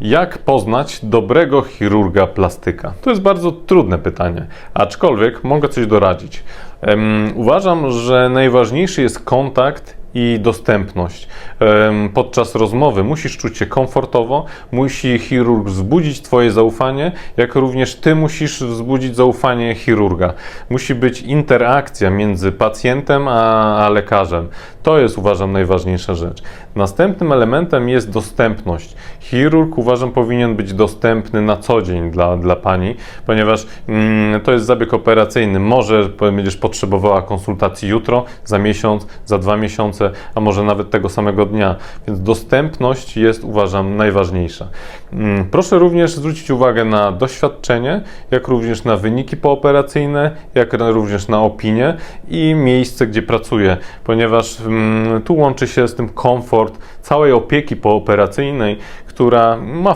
Jak poznać dobrego chirurga plastyka? To jest bardzo trudne pytanie, aczkolwiek mogę coś doradzić. Em, uważam, że najważniejszy jest kontakt i dostępność. Podczas rozmowy musisz czuć się komfortowo, musi chirurg wzbudzić Twoje zaufanie, jak również Ty musisz wzbudzić zaufanie chirurga. Musi być interakcja między pacjentem a, a lekarzem. To jest, uważam, najważniejsza rzecz. Następnym elementem jest dostępność. Chirurg, uważam, powinien być dostępny na co dzień dla, dla Pani, ponieważ mm, to jest zabieg operacyjny. Może będziesz potrzebowała konsultacji jutro, za miesiąc, za dwa miesiące, a może nawet tego samego dnia. Więc dostępność jest, uważam, najważniejsza. Mm, Proszę również zwrócić uwagę na doświadczenie, jak również na wyniki pooperacyjne, jak również na opinię i miejsce, gdzie pracuję, ponieważ mm, tu łączy się z tym komfort całej opieki pooperacyjnej, która ma